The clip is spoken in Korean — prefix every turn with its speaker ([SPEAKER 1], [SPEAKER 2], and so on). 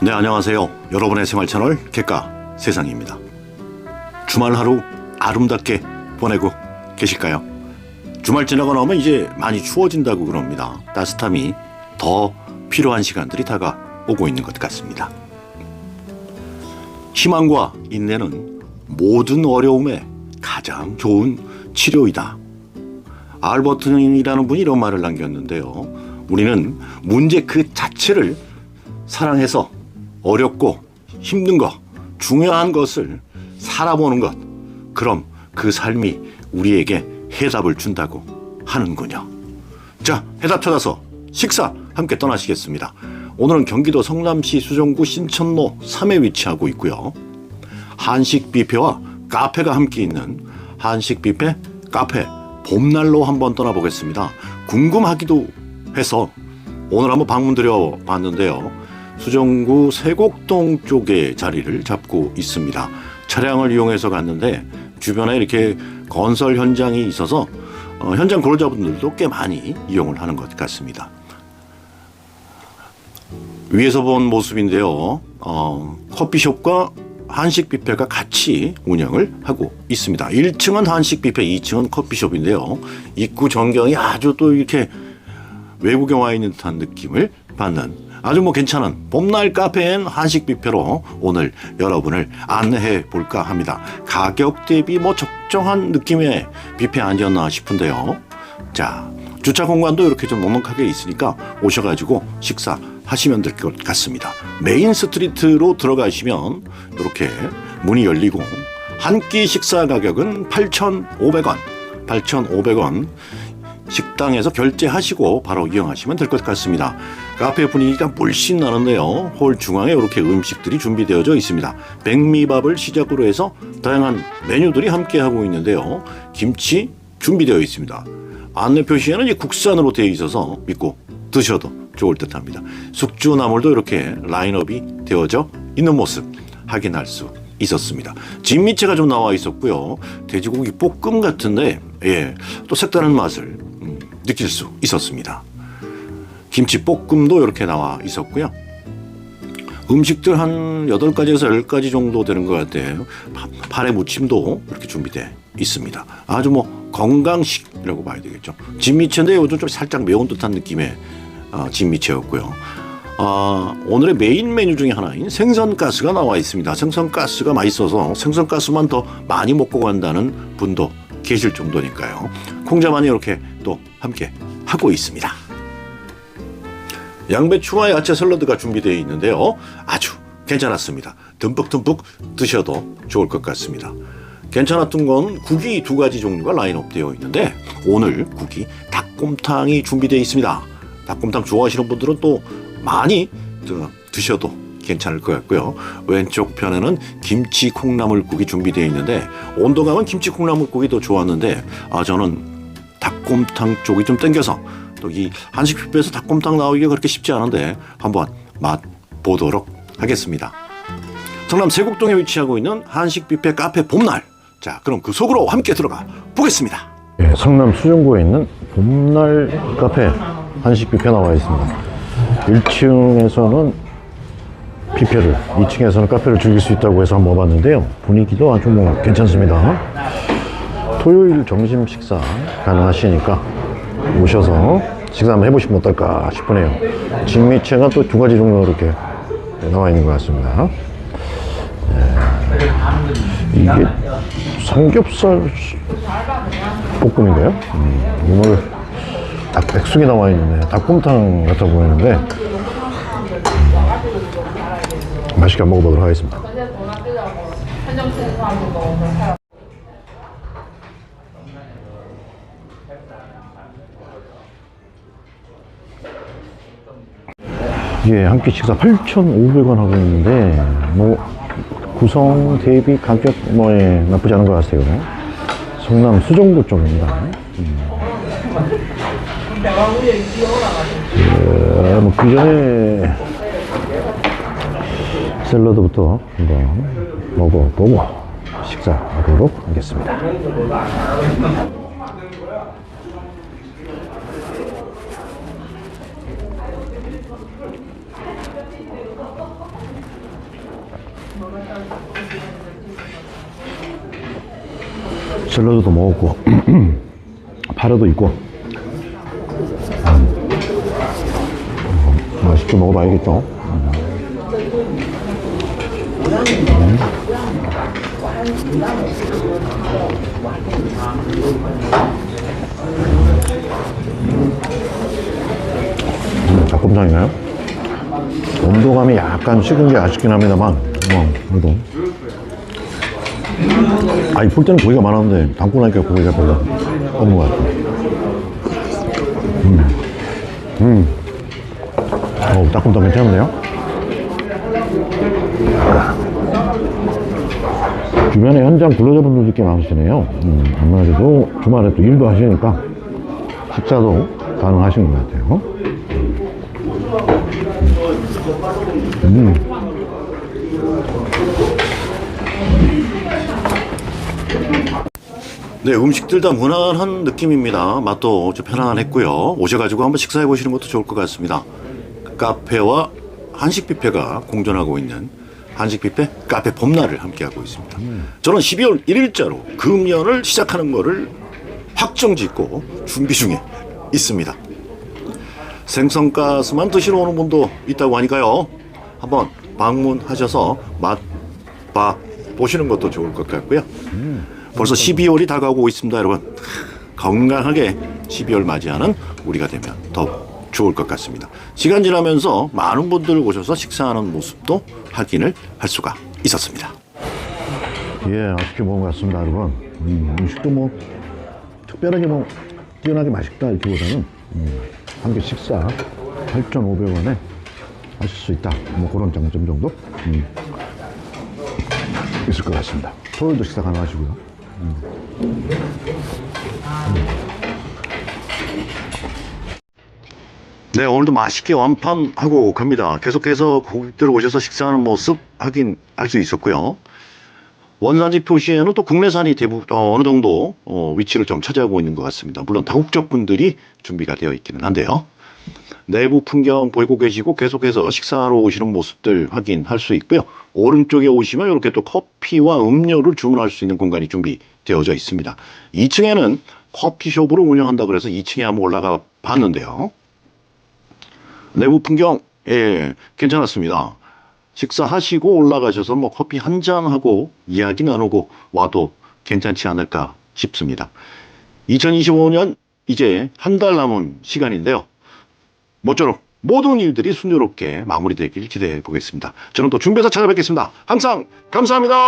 [SPEAKER 1] 네, 안녕하세요. 여러분의 생활 채널 객가 세상입니다. 주말 하루 아름답게 보내고 계실까요? 주말 지나고 나면 이제 많이 추워진다고 그럽니다. 따뜻함이 더 필요한 시간들이 다가오고 있는 것 같습니다. 희망과 인내는 모든 어려움에 가장 좋은 치료이다. 알버튼이라는 분이 이런 말을 남겼는데요. 우리는 문제 그 자체를 사랑해서 어렵고 힘든 것, 중요한 것을 살아보는 것. 그럼 그 삶이 우리에게 해답을 준다고 하는군요. 자, 해답 찾아서 식사 함께 떠나시겠습니다. 오늘은 경기도 성남시 수정구 신천로 3에 위치하고 있고요. 한식 뷔페와 카페가 함께 있는 한식 뷔페 카페 봄날로 한번 떠나보겠습니다. 궁금하기도 해서 오늘 한번 방문 드려 봤는데요. 수정구 세곡동 쪽에 자리를 잡고 있습니다. 차량을 이용해서 갔는데 주변에 이렇게 건설 현장이 있어서 어, 현장 근로자분들도 꽤 많이 이용을 하는 것 같습니다. 위에서 본 모습인데요. 어, 커피숍과 한식 뷔페가 같이 운영을 하고 있습니다. 1층은 한식 뷔페, 2층은 커피숍인데요. 입구 전경이 아주 또 이렇게 외국에 와 있는 듯한 느낌을 받는 아주 뭐 괜찮은 봄날 카페엔 한식 뷔페로 오늘 여러분을 안내해 볼까 합니다. 가격 대비 뭐 적정한 느낌의 뷔페 아니었나 싶은데요. 자, 주차 공간도 이렇게 좀 넉넉하게 있으니까 오셔가지고 식사 하시면 될 것 같습니다. 메인 스트리트로 들어가시면 이렇게 문이 열리고 한 끼 식사 가격은 8,500원, 8,500원. 식당에서 결제하시고 바로 이용하시면 될 것 같습니다. 카페 분위기가 물씬 나는데요. 홀 중앙에 이렇게 음식들이 준비되어져 있습니다. 백미밥을 시작으로 해서 다양한 메뉴들이 함께 하고 있는데요. 김치 준비되어 있습니다. 안내 표시에는 국산으로 되어 있어서 믿고 드셔도 좋을 듯 합니다. 숙주나물도 이렇게 라인업이 되어져 있는 모습 확인할 수 있었습니다. 진미채가 좀 나와 있었고요. 돼지고기 볶음 같은데 예, 또 색다른 맛을 음, 느낄 수 있었습니다. 김치 볶음도 이렇게 나와 있었고요. 음식들 한 8가지에서 10가지 정도 되는 것 같아요. 파- 파래 무침도 이렇게 준비되어 있습니다. 아주 뭐 건강식이라고 봐야 되겠죠. 진미채인데 요즘 좀 살짝 매운 듯한 느낌의 아, 진미채였고요. 아, 오늘의 메인 메뉴 중에 하나인 생선가스가 나와 있습니다. 생선가스가 맛있어서 생선가스만 더 많이 먹고 간다는 분도 계실 정도니까요. 콩자만이 이렇게 또 함께 하고 있습니다. 양배추와 야채 샐러드가 준비되어 있는데요. 아주 괜찮았습니다. 듬뿍듬뿍 드셔도 좋을 것 같습니다. 괜찮았던 건 국이 두 가지 종류가 라인업 되어 있는데 오늘 국이 닭곰탕이 준비되어 있습니다. 닭곰탕 좋아하시는 분들은 또 많이 드- 드셔도 괜찮을 것 같고요. 왼쪽 편에는 김치 콩나물국이 준비되어 있는데 온도감은 김치 콩나물국이 더 좋았는데 아 저는 닭곰탕 쪽이 좀 땡겨서 또 이 한식 뷔페에서 닭곰탕 나오기가 그렇게 쉽지 않은데 한번 맛 보도록 하겠습니다. 성남 세곡동에 위치하고 있는 한식 뷔페 카페 봄날. 자, 그럼 그 속으로 함께 들어가 보겠습니다.
[SPEAKER 2] 예, 성남 수정구에 있는 봄날 카페 한식 뷔페 나와 있습니다. 1층에서는 뷔페를, 2층에서는 카페를 즐길 수 있다고 해서 한번 와봤는데요. 분위기도 아주 뭐 괜찮습니다. 토요일 점심 식사 가능하시니까 오셔서 식사 한번 해보시면 어떨까 싶으네요. 진미채가 또 두 가지 종류로 이렇게 나와 있는 것 같습니다. 예, 이게 삼겹살 볶음인데요. 음, 오늘 닭 백숙이 나와 있네. 닭곰탕 같아 보이는데 음, 맛있게 한번 먹어보도록 하겠습니다. 예, 한 끼 식사 8,500원 하고 있는데 뭐 구성 대비 가격 뭐 예, 나쁘지 않은 것 같아요. 성남 수정구 쪽입니다. 음. 예, 뭐그 전에 샐러드부터 한번 먹어보고 식사하도록 하겠습니다. 샐러드도 먹었고 파르도 있고 음. 맛있게 먹어봐야겠죠 음, 닭곰탕이나요? 온도감이 약간 식은 게 아쉽긴 합니다만 뭐 그래도 아니 볼 때는 고기가 많았는데 담고 나니까 고기가 별로 없는 것 같아 음. 음. 어우 닭곰탕 괜찮은데요? 주변에 현장 근로자분들도 꽤 많으시네요 음, 아무래도 주말에 또 일도 하시니까 식사도 가능하신 것 같아요 음.
[SPEAKER 1] 네, 음식들 다 무난한 느낌입니다. 맛도 좀 편안했고요. 오셔가지고 한번 식사해 보시는 것도 좋을 것 같습니다. 카페와 한식 뷔페가 공존하고 있는 한식 뷔페 카페 봄날을 함께하고 있습니다. 저는 12월 1일자로 금연을 시작하는 것을 확정 짓고 준비 중에 있습니다. 생선가스만 드시러 오는 분도 있다고 하니까요. 한번 방문하셔서 맛봐 보시는 것도 좋을 것 같고요. 벌써 12월이 다가오고 있습니다, 여러분. 건강하게 12월 맞이하는 우리가 되면 더욱 좋을 것 같습니다. 시간 지나면서 많은 분들 오셔서 식사하는 모습도 확인을 할 수가 있었습니다.
[SPEAKER 2] 예, 맛있게 먹은 것 같습니다, 여러분. 음, 음식도 뭐, 특별하게 뭐, 뛰어나게 맛있다, 이렇게보다는, 음, 한개 식사 8,500원에 하실 수 있다. 뭐, 그런 장점 정도? 음, 있을 것 같습니다. 토요일도 식사 가능하시고요.
[SPEAKER 1] 네, 오늘도 맛있게 완판하고 갑니다. 계속해서 고객들 오셔서 식사하는 모습 확인 할 수 있었고요. 원산지 표시에는 또 국내산이 대부분 어, 어느 정도 어, 위치를 좀 차지하고 있는 것 같습니다. 물론 다국적 분들이 준비가 되어 있기는 한데요. 내부 풍경 보이고 계시고 계속해서 식사하러 오시는 모습들 확인할 수 있고요. 오른쪽에 오시면 이렇게 또 커피와 음료를 주문할 수 있는 공간이 준비되어져 있습니다. 2층에는 커피숍으로 운영한다 그래서 2층에 한번 올라가 봤는데요. 내부 풍경 예 괜찮았습니다. 식사하시고 올라가셔서 뭐 커피 한 잔 하고 이야기 나누고 와도 괜찮지 않을까 싶습니다. 2025년 이제 한 달 남은 시간인데요. 모쪼록 모든 일들이 순조롭게 마무리되길 기대해 보겠습니다. 저는 또 준비해서 찾아뵙겠습니다. 항상 감사합니다.